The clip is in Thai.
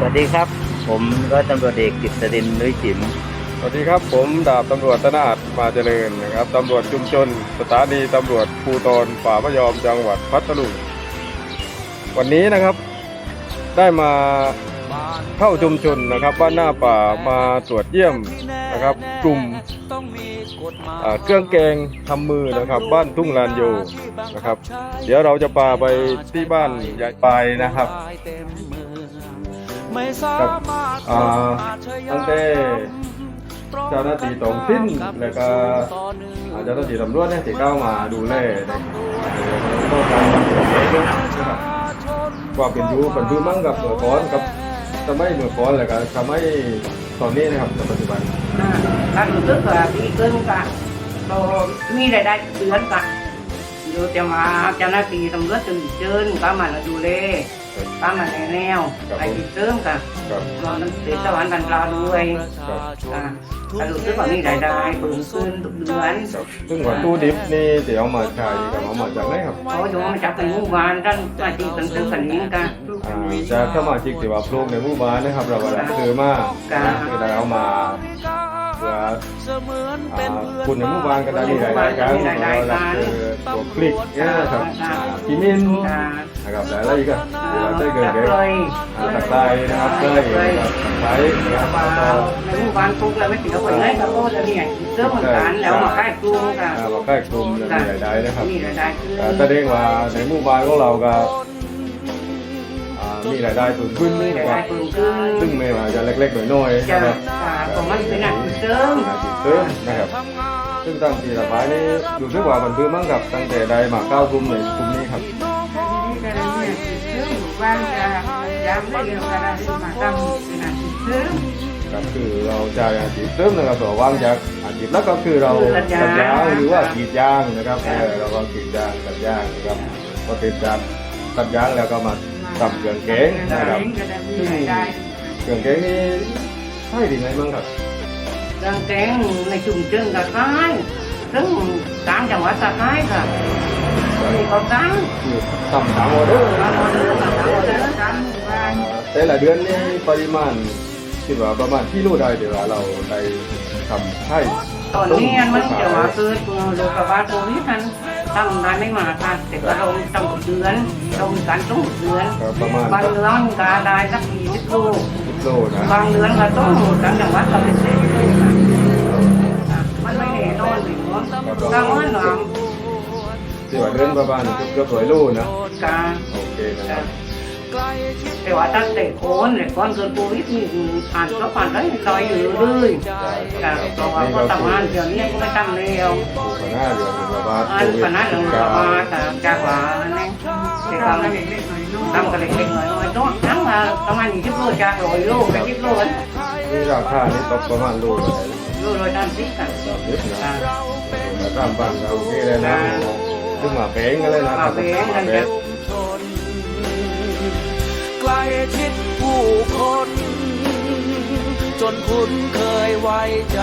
สวัสดีครับ ผมร้อยตำรวจเอกกิตตินนุ้ยจิ๋มสวัสดีครับ ผมดาบตำรวจธนาจมาเจริญนะครับตำรวจชุมชน สถานีตำรวจภูธรป่าพยอมจังหวัดพัทลุงวันนี้นะครับ ได้มาเข้าชุมชนนะครับบ้านหน้าป่ามาตรวจเยี่ยมนะครับ กลุ่มเครื่องแกงทำมือนะครับ บ้านทุ่งลานโยนะครับ เดี๋ยวเราจะพาไปที่บ้านยายปายนะครับ ครับอ่าตั้งแต่เจ้าหน้าที่ตองสิ้นแล้วก็อ่าเจ้าหน้าที่ตำรวจเนี่ยที่เข้ามาดูแลในก็การนะครับว่าเป็นอยูเป็นอยูมั่งกับเมื่อก่อนกับทำไมเมื่อก่อนแล้วก็ทำไมตอนนี้นะครับในปัจจุบันการรู้สึกว่าดีขึ้นกันเรามีรายได้เดือนกันอยู่จะมาเจ้าหน้าที่ตำรวจจึงเชิญก็มาดูแล ก็มาแนะแนวไปติดเติมกันครับนอนติดสวรรค์กันปลาด้วยครับอ่าการรู้สึกว่ามีรายได้เพิ่มขึ้นทุกเดือนครับซึ่งวัตถุดิบนี่ที่เอามาใช้กับเอามาจากไหนครับเขาอยู่มาจากเป็นหมู่บ้านท่านมาที่กันซื้อกันเองกันอ่าจากสมาชิกที่ว่าปลูกในหมู่บ้านนะครับ เราก็ได้ซื้อมาครับคือได้เอามาเพื่ออ่า คุณในหมู่บานก็ได้มีรายได้กันเรารับคือพวกพริกเนี่ยนะครับอ่มินนะครับแล้วอะไรอีกอะเดี๋ยวเราได้เกิดจับเกิดเลยอ่าตนะครับเกยนะครับตะไคร้นะครับปลาแล้วก็ในหมู่บ้านปลูกแล้วไม่ติดกับคนไหนกับโอ้จะเนี่ยเติมเหมือนกันแล้วมาค่ายปลูกกันอ่าเราใกล้กลุ่มแล้วมีรายได้นะครับได้ขึ้นอ่าแสดงว่าในหมู่บ้านของเราก็มีรายได้สูงขึ้นมากว่าได้เพิ่มขึ้น ซึ่งไม่ว่าจะเล็กๆหน้อยๆนะครับ ของมันเป็นอาชีพเสริมอาชีพเสริมนะครับ ซึ่งตั้งที่ระบายนี้รู้สึกว่ามันเพิ่มมั้งครับตั้งแต่ได้มาเข้ากลุ่มในกลุ่มนี้ครับว่างจะย้ำได้เดียวกันที่มาทำเป็นอาชีพเสริมครับคือเราจะอาชีพเสริมนะครับตัวว่างจากอาชีพแล้วก็คือเราคือตัตัดดยางยางหรือว่ากรีดยางนะครับเออเราก็กรีดยางตัดยางนะครับพอติดจากตัดยางแล้วก็มาทำเครื่องแกงนะครับก็ได้มีรายได้เครื่องแกงนี่ ใช่ดีไหมมั้งครับเรื่องแกงในชุมชนก็ขายซึ่งตามจังหวัดสะขายค่ะมีเขาตั้งคือทำสามออเดอร์มาออเดอร์มาออเดอร์กันว่าแต่ละเดือนนี่ปริมาณคิดว่าประมาณที่รู้ได้เดี๋ยวว่าเราได้ทำให้ตอนนี้มันจะว่าคือเรื่องกับว่าโควิดนั้นทำได้ไม่มาค่ะแต่ก็ลงต้องเดือนลงการต้องเดือนก็ประมาณบางเดือนก็ได้สักยี่สิบโล สิบโลนะบางเดือนก็ต้องต่างจังหวัดก็เป็นเศษเลยค่ะมันไม่แน่นอนเลยเนาะบางวันหลังที่ว่าเดือนประมาณเกือบร้อยโลนะการโอเคนะครับแต่ว่าตั้งแต่โคนเนี่ยก่อนเกิดโควิดนี่ผ่านก็ผ่านได้ลอยอยู่เลยค่ะเพราะว่าก็ทำงานเดี๋ยวนี้ก็ไม่ทำแล้วถูกกันหน้าเดือนระบาดอันขนาดเราระบาดจากว่านั่นเองแต่ก็ทำกันเล็กๆน้อย ๆต้องทั้งมาประมาณยี่สิบโลจากร้อยโลไปยี่สิบโลนี่ราคานี่ตกประมาณโลเท่าไหร่โลร้อยด้านสิบกันสามสิบนะแต่ตามบ้านเราโอเคเลยนะถึงมาแพงกันเลยนะมาเป็นกันจะใกล้ชิดผู้คน จนคุ้นเคยไว้ใจ